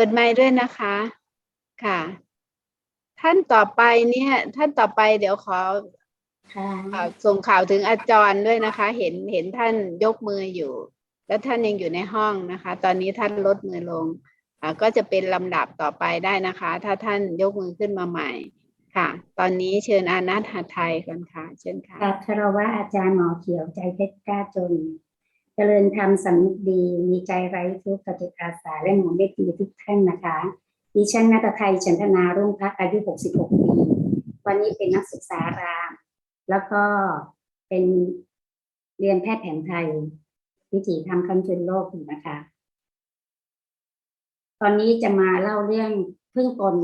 ปิดไมค์ด้วยนะคะ ค่ะ ท่านต่อไปเนี่ย ท่านต่อไปเดี๋ยวขอค่ะเอ่อส่งข่าวถึงอาจารย์ด้วยนะคะ เห็นเห็นท่านยกมืออยู่ แล้วท่านยังอยู่ในห้องนะคะ ตอนนี้ท่านลดมือลงอ่าก็จะเป็นลำดับต่อไปได้นะคะ ถ้าท่านยกมือขึ้นมาใหม่ ค่ะ ตอนนี้เชิญอานัทหาไทยก่อนค่ะ เชิญค่ะกราบคารวะอาจารย์หมอเขียวใจเพชรกล้าจน เจริญธรรมสำนึกดี มีใจไร้ทุกข์กติอาสาและหนุนเด็กดีทุกท่านนะคะดิฉันนัตไทยฉันทนารุ่งพักอายุ 66 ปี วันนี้เป็นนักศึกษาราม แล้วก็เป็นเรียนแพทย์แผนไทย วิถีทำคำจุนโลกอยู่นะคะ ตอนนี้จะมาเล่าเรื่องพึ่งกล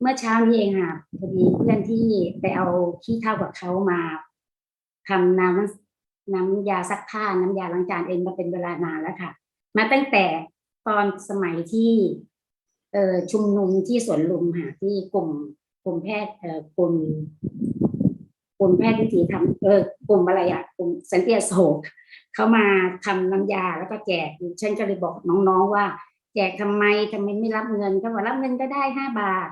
เมื่อเช้านี้เองค่ะพอดีเพื่อนที่ไปเอาขี้เท่ากับเขามาทำน้ำ น้ำยาซักผ้าน้ำยาล้างจานเองมาเป็นเวลานานแล้วค่ะ มาตั้งแต่ตอนสมัยที่เอ่อชุมนุมที่สวนลุมค่ะที่กลุ่มกลุ่มแพทย์เอ่อกลุ่มกลุ่มแพทย์วิถีทำเออกลุ่มอะไรอะกลุ่มสันติโศกเขามาทำน้ำยาแล้วก็แจกฉันก็เลยบอกน้องๆว่า แจกทำไมทำไมไม่รับเงินเขาบอกรับเงินก็ได้ห้าบาท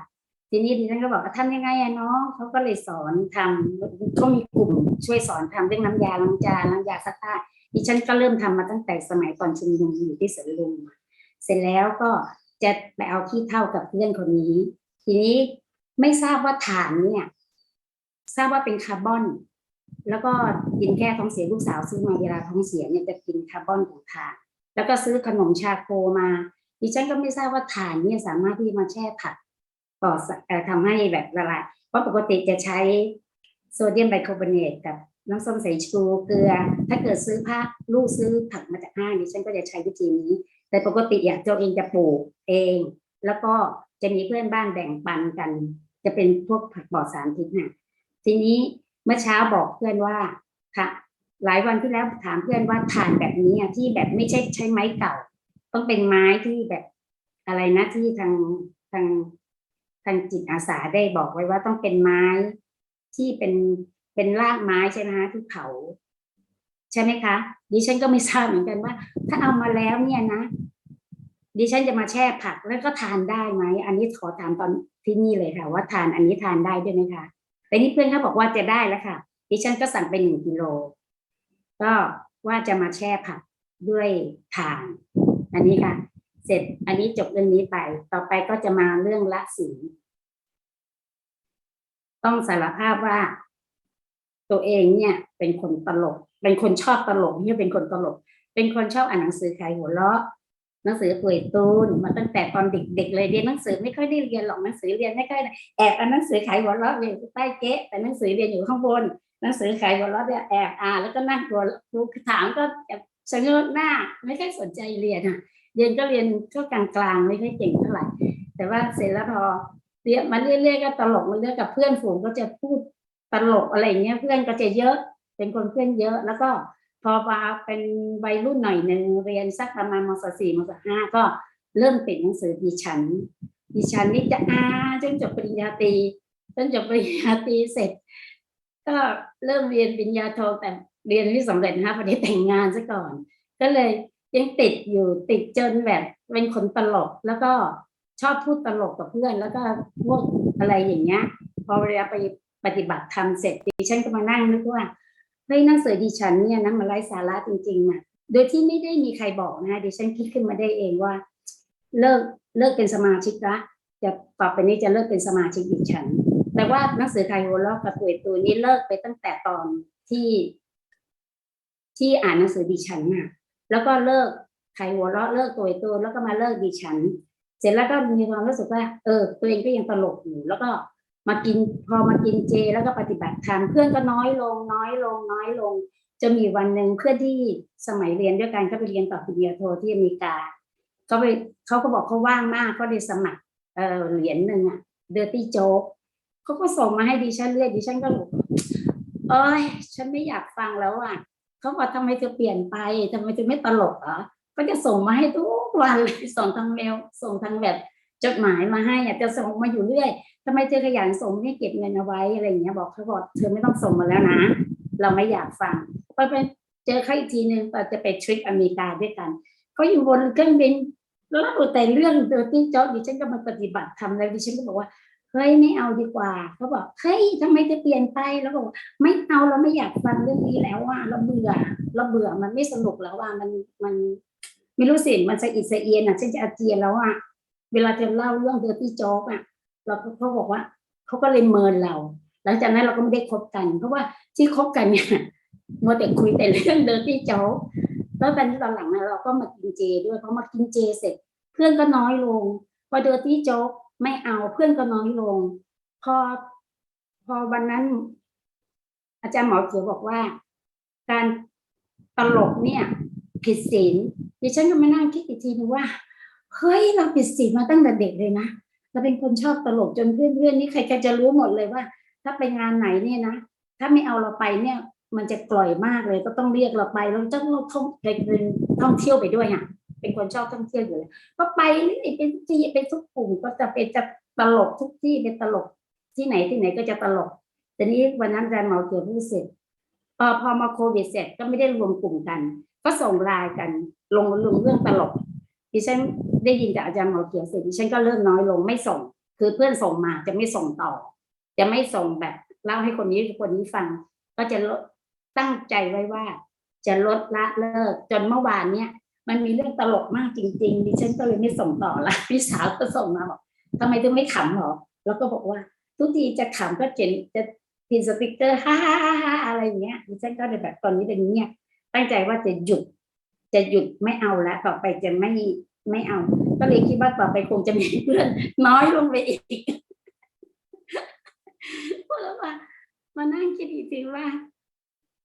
ทีนี้ดิฉันก็บอกว่าทำยังไงอะน้องเขาก็เลยสอนทำเขามีกลุ่มช่วยสอนทำเรื่องน้ำยาล้างจานน้ำยาซักผ้าดิฉันก็เริ่มทำมาตั้งแต่สมัยตอนชุมนุมอยู่ที่สวนลุมเสร็จแล้วก็จะไปเอาขี้เท่ากับเพื่อนคนนี้ ทีนี้ไม่ทราบว่าฐานเนี่ยทราบว่าเป็นคาร์บอน แล้วก็กินแค่ท้องเสียลูกสาวซื้อมาเวลาท้องเสียเนี่ยจะกินคาร์บอนของถ่าน แล้วก็ซื้อขนมชาโคมา ดิฉันก็ไม่ทราบว่าถ่านเนี่ยสามารถที่มาแช่ผัก ก่อสเอ่อทำให้แบบละลายเพราะปกติจะใช้โซเดียมไบคาร์บอเนตกับน้ำส้มสายชูเกลือ ถ้าเกิดซื้อผ้าลูกซื้อผักมาจากห้างดิฉันก็จะใช้วิธีนี้ แต่ปกติอยากตัวเองจะปลูกเอง แล้วก็จะมีเพื่อนบ้านแบ่งปันกัน จะเป็นพวกผักปลอดสารพิษน่ะทีนี้เมื่อเช้าบอกเพื่อนว่าค่ะ หลายวันที่แล้วถามเพื่อนว่าถ่านแบบนี้ที่แบบไม่ใช่ใช้ไม้เก่า ต้องเป็นไม้ที่แบบอะไรนะที่ทางทาง ทางจิตอาสาได้บอกไว้ว่าต้องเป็นไม้ที่เป็นเป็นรากไม้ใช่ไหมคะที่เผาใช่ไหมคะ ดิฉันก็ไม่ทราบเหมือนกันว่า ถ้าเอามาแล้วเนี่ยนะ ดิฉันจะมาแช่ผักแล้วก็ทานได้ไหมอันนี้ขอถามตอนที่นี่เลยค่ะ ว่าทานอันนี้ทานได้ด้วยไหมคะแต่นี่เพื่อนเขาบอกว่าจะได้แล้วค่ะ ดิฉันก็สั่งไปหนึ่งกิโลก็ว่าจะมาแช่ผักด้วยถ่าน อันนี้ค่ะ เสร็จอันนี้จบเรื่องนี้ไป ต่อไปก็จะมาเรื่องละศีลต้องสารภาพว่า ตัวเองเนี่ยเป็นคนตลก เป็นคนชอบตลกไม่ใช่เป็นคนตลก เป็นคนชอบอ่านหนังสือขายหัวเราะหนังสือป่วยตูนมาตั้งแต่ตอนเด็กๆเลยเรียนหนังสือไม่ค่อยได้เรียนหรอกหนังสือเรียนไม่ค่อยแอบอ่านหนังสือขายหัวเราะเรียนอยู่ใต้เก๊ะแต่หนังสือเรียนอยู่ข้างบน หนังสือขายหัวเราะเนี่ยแอบอ่านแล้วก็นั่งตัวครูถามก็แอบชะเง้อหน้าไม่ค่อยสนใจเรียนอะ เรียนก็เรียนก็กลางๆไม่ค่อยเก่งเท่าไหร่แต่ว่าเสร็จแล้วพอเรียนมาเรื่อยๆก็ตลกมาเรื่อยกับเพื่อนฝูงก็จะพูดตลกอะไรเงี้ยเพื่อนก็จะเยอะเป็นคนเพื่อนเยอะ แล้วก็พอมาเป็นวัยรุ่นหน่อยหนึ่งเรียนสักประมาณมศสี่มศห้าก็เริ่มติดหนังสือดิฉันดิฉันนี่จะอาจนจบปริญญาตรีจนจบปริญญาตรีเสร็จ ก็เริ่มเรียนปริญญาโทแต่เรียนไม่สำเร็จนะคะพอดีแต่งงานซะก่อน ก็เลย ยังติดอยู่ติดจนแบบเป็นคนตลก แล้วก็ชอบพูดตลกกับเพื่อน แล้วก็พวกอะไรอย่างเงี้ย พอเวลาไปปฏิบัติธรรมเสร็จดิฉันก็มานั่งนึกว่าเฮ้ยหนังสือดิฉันเนี่ยนะมันไร้สาระจริงๆอะโดยที่ไม่ได้มีใครบอกนะคะดิฉันคิดขึ้นมาได้เองว่า เลิกเลิกเป็นสมาชิกละจะต่อไปนี้จะเลิกเป็นสมาชิกดิฉัน แต่ว่าหนังสือไทยโฮลอกกับตัวตัวนี้เลิกไปตั้งแต่ตอนที่ ที่อ่านหนังสือดิฉันน่ะ แล้วก็เลิกไขหัวเราะเลิกตัวตัวแล้วก็มาเลิกดิฉัน เสร็จแล้วก็มีความรู้สึกว่า เออ ตัวเองก็ยังตลกอยู่ แล้วก็มากินพอมากินเจ แล้วก็ปฏิบัติธรรมเพื่อนก็น้อยลง น้อยลง น้อยลงจะมีวันหนึ่งเพื่อนที่สมัยเรียนด้วยกันก็ไปเรียนต่อปริญญาโทที่อเมริกาเขาไปเขาก็บอกเขาว่างมากก็เลยสมัครเออเหรียญหนึ่งอะเดอร์ตี้โจ๊กเขาก็ส่งมาให้ดิฉันเรื่อยดิฉันก็บอกเอ้ยฉันไม่อยากฟังแล้วอะ เขาบอกทำไมเธอเปลี่ยนไปทำไมเธอไม่ตลกเหรอก็จะส่งมาให้ทุกวันเลยส่งทางเมลส่งทางแบบจดหมายมาให้อะจะส่งมาอยู่เรื่อยทำไมเธอขยันส่งไม่เก็บเงินเอาไว้อะไรอย่างเงี้ยบอกเขาบอกเธอไม่ต้องส่งมาแล้วนะ เราไม่อยากฟังพอไปเจอเขาอีกทีหนึ่งตอนจะไปทริปอเมริกาด้วยกันเขาอยู่บนเครื่องบินเล่าแต่เรื่องเดอร์ตี้จ็อบดิฉันก็มาปฏิบัติทำแล้วดิฉันก็บอกว่า เฮ้ยไม่เอาดีกว่าเขาบอกเฮ้ยทำไมจะเปลี่ยนไปแล้วบอกไม่เอาเราไม่อยากฟังเรื่องนี้แล้วว่าเราเบื่อเราเบื่อมันไม่สนุกแล้วว่ามันมันไม่รู้สิมันสะอิดสะเอียนอะฉันจะอาเจียนแล้วอะเวลาจะเล่าเรื่องเดอร์ตี้จ็อบอะ เราก็เขาบอกว่าเขาก็เลยเมินเรา หลังจากนั้นเราก็ไม่ได้คบกัน เพราะว่าที่คบกันเนี่ยมัวแต่คุยแต่เรื่องเดอร์ตี้จ็อบแล้วตอนตอนหลังนเราก็มากินเจด้วยเพราะมากินเจเสร็จ เพื่อนก็น้อยลงพอเดอร์ตี้โจ๊ก ไม่เอาเพื่อนก็น้อยลง พอพอวันนั้น อาจารย์หมอเขียวบอกว่า การตลกเนี่ยผิดศีลดิฉันก็มานั่งคิดอีกทีนึงว่าเฮ้ยเราผิดศีลมาตั้งแต่เด็กเลยนะเราเป็นคนชอบตลกจนเพื่อนๆนี่ใครๆจะรู้หมดเลยว่า ถ้าไปงานไหนเนี่ยนะถ้าไม่เอาเราไปเนี่ย มันจะกล่อยมากเลยก็ต้องเรียกเราไปแล้วต้องท่องเป็นท่องเที่ยวไปด้วยอะ เป็นคนชอบท่องเที่ยวอยู่แล้วก็ไปเรื่อยเป็นทุกที่เป็นทุกกลุ่มก็จะเป็นจะตลกทุกที่เป็นตลกที่ไหนที่ไหนก็จะตลกแต่นี้วันนั้นอาจารย์หมอเขียวพูดเสร็จพอพอมาโควิดเสร็จก็ไม่ได้รวมกลุ่มกัน ก็ส่งไลน์กันลงลงเรื่องตลกดิฉันได้ยินจากอาจารย์หมอเขียวเสร็จดิฉันก็เริ่มน้อยลงไม่ส่ง คือเพื่อนส่งมาจะไม่ส่งต่อ จะไม่ส่งแบบเล่าให้คนนี้คนนี้ฟัง ก็จะลดตั้งใจไว้ว่า จะลดละเลิกจนเมื่อวานเนี้ย มันมีเรื่องตลกมากจริงๆดิฉันก็เลยไม่ส่งต่อละพี่สาวก็ส่งมาบอกทำไมถึงไม่ขำหรอ แล้วก็บอกว่า ทุกทีจะขำก็เจนจะพิมสติกเกอร์ฮ่าฮ่าฮ่าอะไรอย่างเงี้ยดิฉันก็เลยแบบตอนนี้เป็นเงี้ยตั้งใจว่าจะหยุด จะหยุดไม่เอาละต่อไปจะไม่ไม่เอา ก็เลยคิดว่าต่อไปคงจะมีเพื่อนน้อยลงไปอีกพูดแล้วว่ามานั่งคิดอีกทีว่า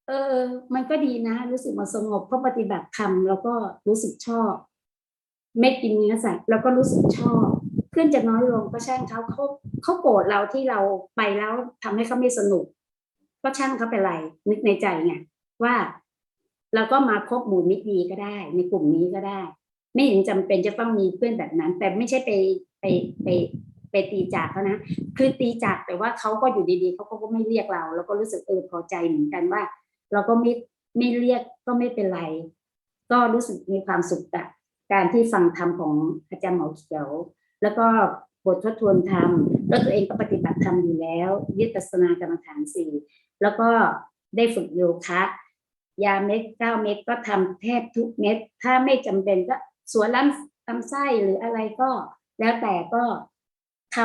เออ มันก็ดีนะ รู้สึกมาสงบเพราะปฏิบัติธรรมแล้วก็รู้สึกชอบ ไม่กินเนื้อสัตว์แล้วก็รู้สึกชอบเพื่อนจะน้อยลงก็ช่างเขาเขาเขาโกรธเราที่เราไปแล้วทำให้เขาไม่สนุก ก็ช่างเขาเป็นไรนึกในใจไงว่าเราก็มาคบหมู่มิตรดีก็ได้ ในกลุ่มนี้ก็ได้ ไม่เห็นจำเป็นจะต้องมีเพื่อนแบบนั้น แต่ไม่ใช่ไปไปไปไปตีจากเขานะคือตีจากแต่ว่าเขาก็อยู่ดีๆเขาก็ไม่เรียกเรา แล้วก็รู้สึกเออพอใจเหมือนกันว่า เราก็ไม่ไม่เรียกก็ไม่เป็นไร ก็รู้สึกมีความสุขกับการที่ฟังธรรมของอาจารย์หมอเขียว แล้วก็บททบทวนธรรมแล้วตัวเองก็ปฏิบัติธรรมอยู่แล้ว ยึดตัสนากรรมฐานสี่แล้วก็ได้ฝึกโยคะยาเม็ดเก้าเม็ดก็ทำแทบทุกเม็ด ถ้าไม่จำเป็นก็สวนลำลำไส้หรืออะไรก็ แล้วแต่ก็ท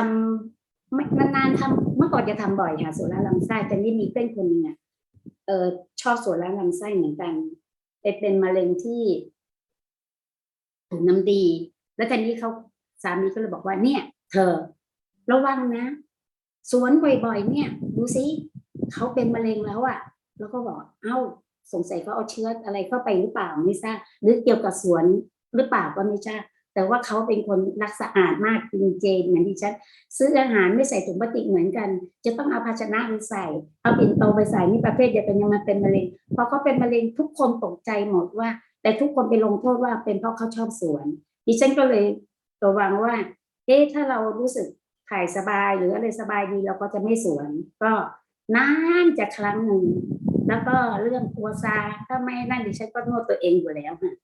ำไม่นานๆทำเมื่อก่อนจะทำบ่อยค่ะสวนลำไส้แต่นี่มีเพื่อนคนหนึ่งอะ เออชอบสวนแล้วลำไส้เหมือนกันไปเป็นมะเร็งที่ถุงน้ำดี แล้วทีนี้เขาสามีก็เลยบอกว่าเนี่ย เธอ ระวังนะสวนบ่อยๆเนี่ย ดูสิเขาเป็นมะเร็งแล้วอะ่ะ แล้วก็บอกเอ้าสงสัยเขาเอาเชื้ออะไรเข้าไปหรือเปล่าไม่ทราบหรือเกี่ยวกับสวนหรือเปล่าก็ไม่ทราบ แต่ว่าเขาเป็นคนรักสะอาดมากกินเจนเหมือนดิฉันซื้ออาหารไม่ใส่ถุงพลาสติกเหมือนกัน จะต้องเอาภาชนะไปใส่ เอาปิ่นโตไปใส่นี่ประเภทเดียวกันยังมาเป็นมะเร็งพอเขาเป็นมะเร็งทุกคนตกใจหมดว่า แต่ทุกคนไปลงโทษว่าเป็นเพราะเขาชอบสวน ดิฉันก็เลยระวังว่าเอ๊ะถ้าเรารู้สึกถ่ายสบายหรืออะไรสบายดีเราก็จะไม่สวน ก็นานจะครั้งหนึ่งแล้วก็เรื่องกลัวซาถ้าไม่นั่นดิฉันก็นวดตัวเองอยู่แล้วค่ะ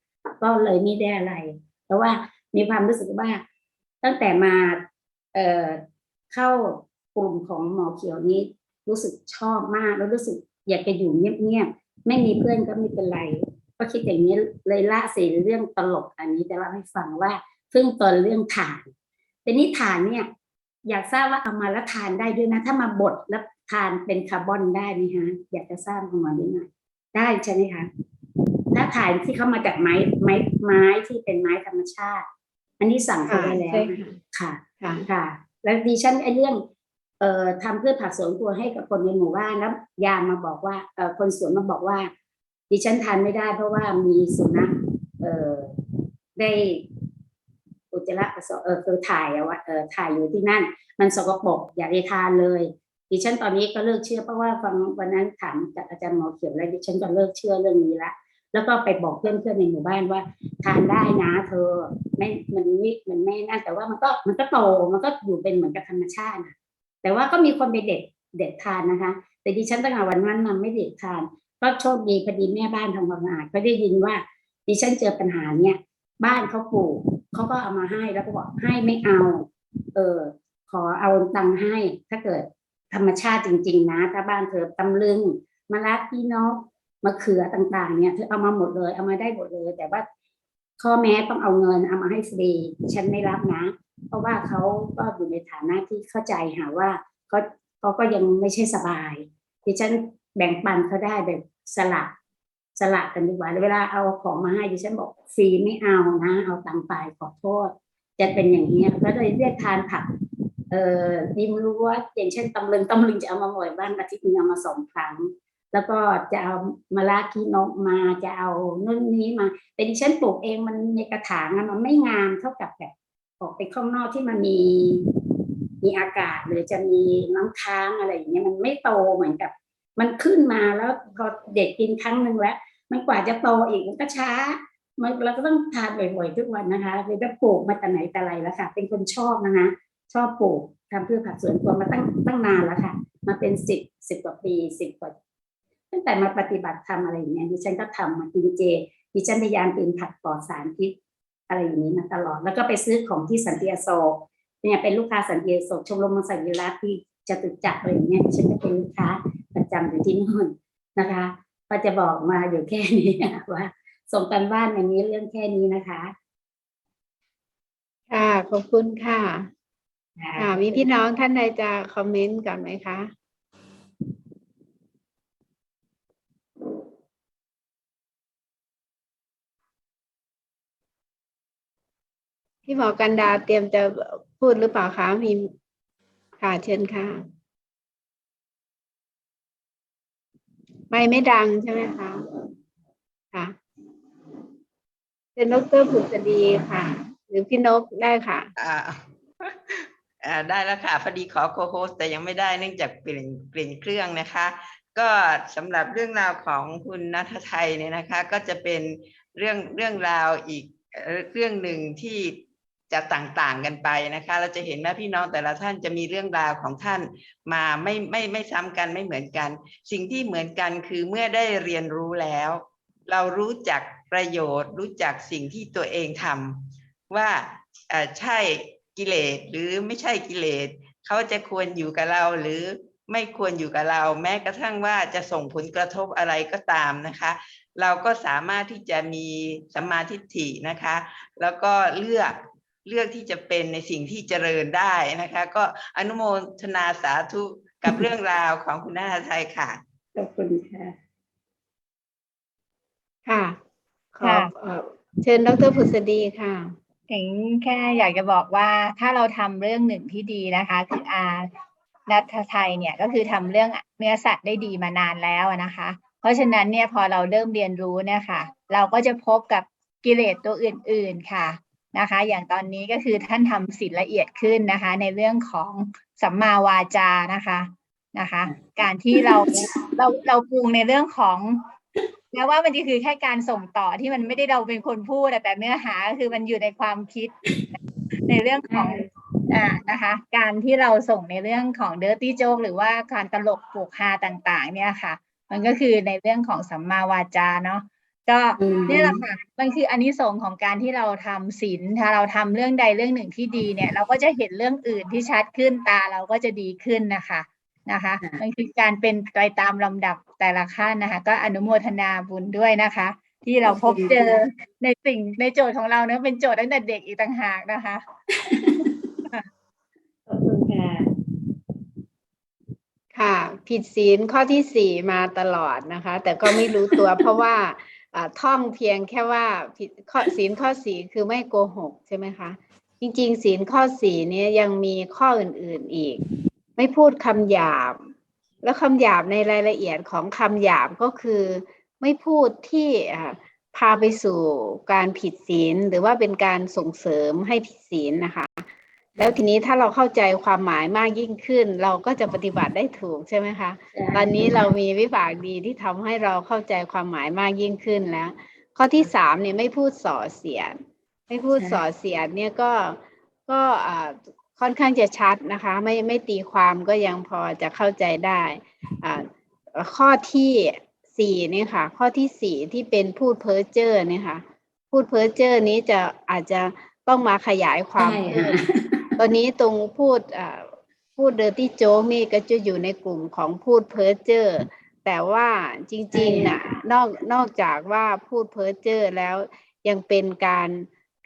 ก็เลยไม่ได้อะไร แต่ว่า มีความรู้สึกว่าตั้งแต่มาเอ่อเข้ากลุ่มของหมอเขียวนี้รู้สึกชอบมากแล้วรู้สึกอยากจะอยู่เงียบๆไม่มีเพื่อนก็ไม่เป็นไร ก็คิดอย่างนี้เลยละสีเรื่องตลกอันนี้จะเล่าให้ฟังว่าซึ่งตอนเรื่องฐานแต่นี่ฐานเนี่ยอยากทราบว่าเอามาแล้วทานได้ด้วยนะ ถ้ามาบดแล้วทานเป็นคาร์บอนได้ไหมฮะอยากจะทราบของมาด้วยหน่อยได้ใช่ไหมคะถ้าถ่ายที่เขามาจากไม้ไม้ไม้ที่เป็นไม้ธรรมชาติ อันนี้สั่งไปค่ะได้แล้วใช่นะค่ะค่ะค่ะค่ะ แล้วดิฉันไอ้เรื่องเอ่อทำเพื่อผักสวนครัวให้กับคนในหมู่บ้านแล้วยามมาบอกว่าเอ่อคนสวนมาบอกว่า ดิฉันทานไม่ได้ เพราะว่ามีสุนัขเอ่อได้อุจจาระปัสสาวะเออคือถ่ายอะว่าเออถ่ายอยู่ที่นั่น มันสกปรกอย่าได้ทานเลยดิฉันตอนนี้ก็เลิกเชื่อเพราะว่าฟังวันนั้นถามจากอาจารย์หมอเขียวแล้วดิฉันก็เลิกเชื่อเรื่องนี้ละ แล้วก็ไปบอกเพื่อนๆในหมู่บ้านว่า ทานได้นะเธอไม่มันไม่มันไม่นั่นแต่ว่ามันก็มันก็โตมันก็อยู่เป็นเหมือนกับธรรมชาตินะแต่ว่าก็มีคนไปเด็ดเด็ดทานนะคะ แต่ดิฉันตั้งแต่วันนั้นมันไม่เด็ดทาน ก็โชคดีพอดีแม่บ้านทำความสะอาดก็ได้ยินว่า ดิฉันเจอปัญหาเนี่ยบ้านเขาปลูกเขาก็เอามาให้แล้วก็บอกให้ไม่เอา เออขอเอาตังค์ให้ ถ้าเกิดธรรมชาติจริง ๆ นะ ถ้าบ้านเธอตำลึงมะระพี่นก มะเขือต่างๆเนี่ยเธอเอามาหมดเลย เอามาได้หมดเลย แต่ว่าข้อแม้ต้องเอาเงินเอามาให้ฟรีฉันไม่รับนะ เพราะว่าเขาก็อยู่ในฐานะที่เข้าใจหาว่าเขาเขาก็ยังไม่ใช่สบายดิฉันแบ่งปันเขาได้แบบสลับสลับกันดีกว่าเวลาเอาของมาให้ดิฉันบอกฟรีไม่เอานะ เอาตังค์ไปขอโทษ จะเป็นอย่างนี้ก็เลยเรียกทานผักเอ่อริมรั้วอย่างเช่นตำลึงตำลึงจะเอามาบ่อยบ้านอาทิตย์นึงเอามาสองครั้ง แล้วก็จะเอามะระขี้นกมาจะเอานู่นนี้มา แต่ดิฉันปลูกเองมันในกระถางอะมันไม่งามเท่ากับแบบออกไปข้างนอกที่มันมีมีอากาศหรือจะมีน้ำค้างอะไรอย่างเงี้ยมันไม่โตเหมือนกับ มันขึ้นมาแล้วพอเด็กกินครั้งหนึ่งแล้ว มันกว่าจะโตอีกมันก็ช้ามันเราก็ต้องทานบ่อยๆทุกวันนะคะเลยก็ปลูกมาแต่ไหนแต่ไรแล้วค่ะ เป็นคนชอบนะคะชอบปลูกทำพืชผักสวนครัวมาตั้งตั้งนานแล้วค่ะ มาเป็นสิบสิบกว่าปีสิบกว่า ตั้งแต่มาปฏิบัติธรรมอะไรอย่างเงี้ยดิฉันก็ทำมากินเจดิฉันพยายามกินผักปลอดสารพิษอะไรอย่างนี้มาตลอด แล้วก็ไปซื้อของที่สันติอโศกเนี่ยเป็นลูกค้าสันติอโศกชมรมมังสวิรัตที่จตุจักรอะไรอย่างเงี้ยฉันจะเป็นลูกค้าประจำอยู่ที่นู่นนะคะก็จะบอกมาอยู่แค่นี้ว่าส่งกันบ้านอย่างนี้เรื่องแค่นี้นะคะ ค่ะขอบคุณค่ะค่ะมีพี่น้องท่านใดจะคอมเมนต์ก่อนไหมคะ พี่หมอกันดาเตรียมจะพูดหรือเปล่าคะมีค่ะเชิญค่ะ ไม่ไม่ดังใช่ไหมคะค่ะเป็นดรผุษดีค่ะ หรือพี่นกได้ค่ะอ่าอ่าได้แล้วค่ะพอดีขอโคโฮสแต่ยังไม่ได้เนื่องจากเปลี่ยนเปลี่ยนเครื่องนะคะ ก็สำหรับเรื่องราวของคุณนัทไทยเนี่ยนะคะ ก็จะเป็นเรื่องเรื่องราวอีกเอ่อเรื่องหนึ่งที่ จะต่างๆกันไปนะคะ เราจะเห็นว่าพี่น้องแต่ละท่านจะมีเรื่องราวของท่านมาไม่ไม่ไม่ซ้ำกันไม่เหมือนกัน สิ่งที่เหมือนกันคือเมื่อได้เรียนรู้แล้ว เรารู้จักประโยชน์ รู้จักสิ่งที่ตัวเองทำว่าใช่กิเลสหรือไม่ใช่กิเลสเขาจะควรอยู่กับเราหรือไม่ควรอยู่กับเรา แม้กระทั่งว่าจะส่งผลกระทบอะไรก็ตามนะคะ เราก็สามารถที่จะมีสัมมาทิฏฐินะคะ แล้วก็เลือก เลือกที่จะเป็นในสิ่งที่เจริญได้นะคะ ก็อนุโมทนาสาธุกับเรื่องราวของคุณนาไทยค่ะขอบคุณค่ะ ค่ะ ขอค่ะ เอ่อเชิญดรผุษดีค่ะ ถึงแค่อยากจะบอกว่าถ้าเราทำเรื่องหนึ่งที่ดีนะคะ คืออานัทไทยเนี่ยก็คือทำเรื่องเนื้อสัตว์ได้ดีมานานแล้วอะนะคะ เพราะฉะนั้นเนี่ยพอเราเริ่มเรียนรู้เนี่ยค่ะ เราก็จะพบกับกิเลสตัวอื่นๆค่ะ นะคะ อย่างตอนนี้ก็คือท่านทำศีลละเอียดขึ้นนะคะ ในเรื่องของสัมมาวาจานะคะนะคะ การที่เราเราเราปรุงในเรื่องของแม้ว่ามันจะคือแค่การส่งต่อที่มันไม่ได้เราเป็นคนพูดแต่เนื้อหาคือมันอยู่ในความคิด ในเรื่องของอ่านะคะ การที่เราส่งในเรื่องของ dirty joke หรือว่าการตลกปลูกฮาต่าง ๆ เนี่ยค่ะ มันก็คือในเรื่องของสัมมาวาจาเนาะ ก็อืมเนี่ยแหละค่ะมันคืออันนี้สงส์ของการที่เราทำศีลถ้าเราทำเรื่องใดเรื่องหนึ่งที่ดีเนี่ย เราก็จะเห็นเรื่องอื่นที่ชัดขึ้นตาเราก็จะดีขึ้นนะคะนะคะค่ะมันคือการเป็นไปตามลำดับแต่ละขั้นนะคะ ก็อนุโมทนาบุญด้วยนะคะ ที่เราพบเจอในสิ่งในโจทย์ของเราเนะเป็นโจทย์ตั้งแต่เด็กอีกต่างหากนะคะขอบคุณค่ะค่ะ ผิดศีลข้อที่สี่มาตลอดนะคะ แต่ก็ไม่รู้ตัวเพราะว่าอ่า ท่องเพียงแค่ว่าผิดข้อศีลข้อสี่คือไม่โกหกใช่ไหมคะจริง ๆ ศีลข้อสี่นี้ยังมีข้ออื่น ๆอีก ไม่พูดคำหยาบ แล้วคำหยาบในรายละเอียดของคำหยาบก็คือไม่พูดที่พาไปสู่การผิดศีลหรือว่าเป็นการส่งเสริมให้ผิดศีลนะคะ แล้วทีนี้ถ้าเราเข้าใจความหมายมากยิ่งขึ้น เราก็จะปฏิบัติได้ถูกใช่ไหมคะ ตอนนี้เรามีวิบากดีที่ทำให้เราเข้าใจความหมายมากยิ่งขึ้นแล้ว ข้อที่สามเนี่ยไม่พูดส่อเสียด ไม่พูดใช่ส่อเสียดเนี่ยก็ก็อ่าค่อนข้างจะชัดนะคะ ไม่ไม่ตีความก็ยังพอจะเข้าใจได้อ่าข้อที่สี่เนี่ยค่ะ ข้อที่สี่ที่เป็นพูดเพ้อเจ้อเนี่ยค่ะ พูดเพ้อเจ้อนี้จะอาจจะต้องมาขยายความใช่เพิ่ค่ะม ตอนนี้ตรงพูดอ่าพูดเดอร์ตี้โจ๊กนี่ก็จะอยู่ในกลุ่มของพูดเพ้อเจ้อแต่ว่าจริงๆน่ะนอกนอกจากว่าพูดเพ้อเจ้อแล้วยังเป็นการ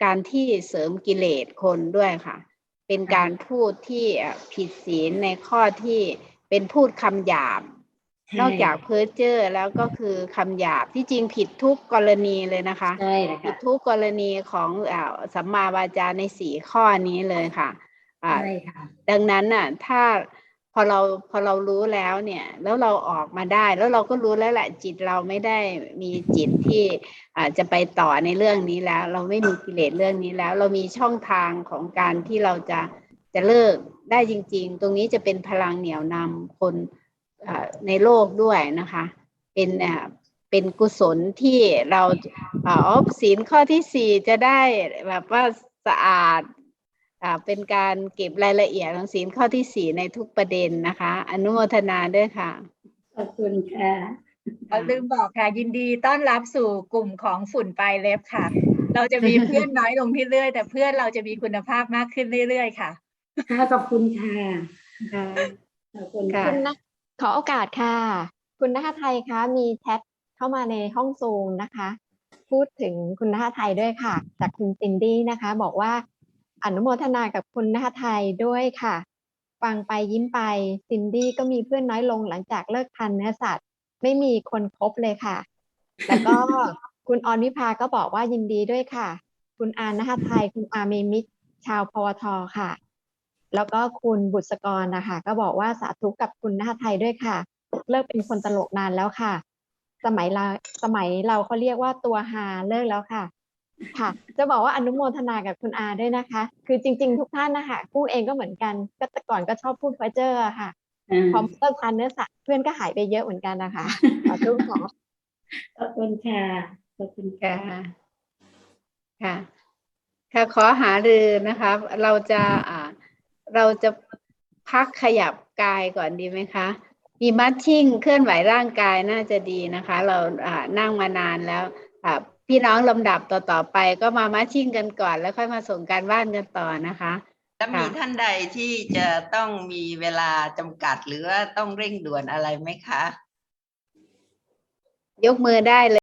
การที่เสริมกิเลสคนด้วยค่ะ เป็นการพูดที่ผิดศีลในข้อที่เป็นพูดคำหยาบ นอกจากเพ้อเจ้อแล้วก็คือคำหยาบที่จริงผิดทุกกรณีเลยนะคะใช่เลยผิค่ะดทุกกรณีของอ่าสัมมาวาจาในสี่ข้อนี้เลยค่ะอ่าใช่ค่ะดังนั้นน่ะถ้าพอเราพอเรารู้แล้วเนี่ย แล้วเราออกมาได้แล้วเราก็รู้แล้วแหละจิตเราไม่ได้มีจิตที่อาจะไปต่อในเรื่องนี้แล้ว เราไม่มีกิเลสเรื่องนี้แล้ว เรามีช่องทางของการที่เราจะจะเลิกได้จริง ๆ ตรงนี้จะเป็นพลังเหนี่ยวนำคนอ่า ในโลกด้วยนะคะ เป็นอ่าเป็นกุศลที่เราอ่าออฟศีลข้อที่สี่จะได้แบบว่าสะอาดอ่าเป็นการเก็บรายละเอียดของศีลข้อที่สี่ในทุกประเด็นนะคะ อนุโมทนาด้วยค่ะ ขอบคุณค่ะเราลืมบอกค่ะ ยินดีต้อนรับสู่กลุ่มของฝุ่นปลายเล็บค่ะ เราจะมีเพื่อนน้อยลงเรื่อยๆแต่เพื่อนเราจะมีคุณภาพมากขึ้นเรื่อยๆค่ะ ค่ะ ขอบคุณค่ะขอบคุณค่ะค่ะคุณนะ ขอโอกาสค่ะ คุณนัทไทยคะมีแชทเข้ามาในห้องซูมนะคะ พูดถึงคุณนัทไทยด้วยค่ะ จากคุณซินดี้นะคะ บอกว่าอนุโมทนากับคุณนัทไทยด้วยค่ะ ฟังไปยิ้มไปซินดี้ก็มีเพื่อนน้อยลงหลังจากเลิกทานเนื้อสัตว์ ไม่มีคนคบเลยค่ะ แล้วก็คุณออนวิภาก็บอกว่ายินดีด้วยค่ะ คุณอานัทไทย คุณอาเมมิตชาวพวทค่ะ แล้วก็คุณบุษกรนะคะก็บอกว่าสาธุกับคุณนาไทยด้วยค่ะ เลิกเป็นคนตลกนานแล้วค่ะ สมัยเราสมัยเราเขาเรียกว่าตัวฮาเลิกแล้วค่ะ ค่ะ จะบอกว่าอนุโมทนากับคุณอาด้วยนะคะ คือจริง ๆ ทุกท่านนะคะกู้เองก็เหมือนกันก็แต่ก่อนก็ชอบพูดเพ้อเจ้อค่ะอ่าพอเลิกทานเนื้อสัตว์เพื่อนก็หายไปเยอะเหมือนกันนะคะสาธุค่ะขอบคุณค่ะขอบคุณค่ะค่ะค่ะ ค่ะขอหารือนะคะ เราจะอ่า เราจะพักขยับกายก่อนดีไหมคะ มีมัดชิ่งเคลื่อนไหวร่างกายน่าจะดีนะคะ เราอ่านั่งมานานแล้วอ่าพี่น้องลำดับต่อๆไปก็มามัดชิ่งกันก่อน แล้วค่อยมาส่งการบ้านกันต่อนะคะแล้วมีค่ะท่านใดที่จะต้องมีเวลาจำกัดหรือว่าต้องเร่งด่วนอะไรไหมคะ ยกมือได้เลย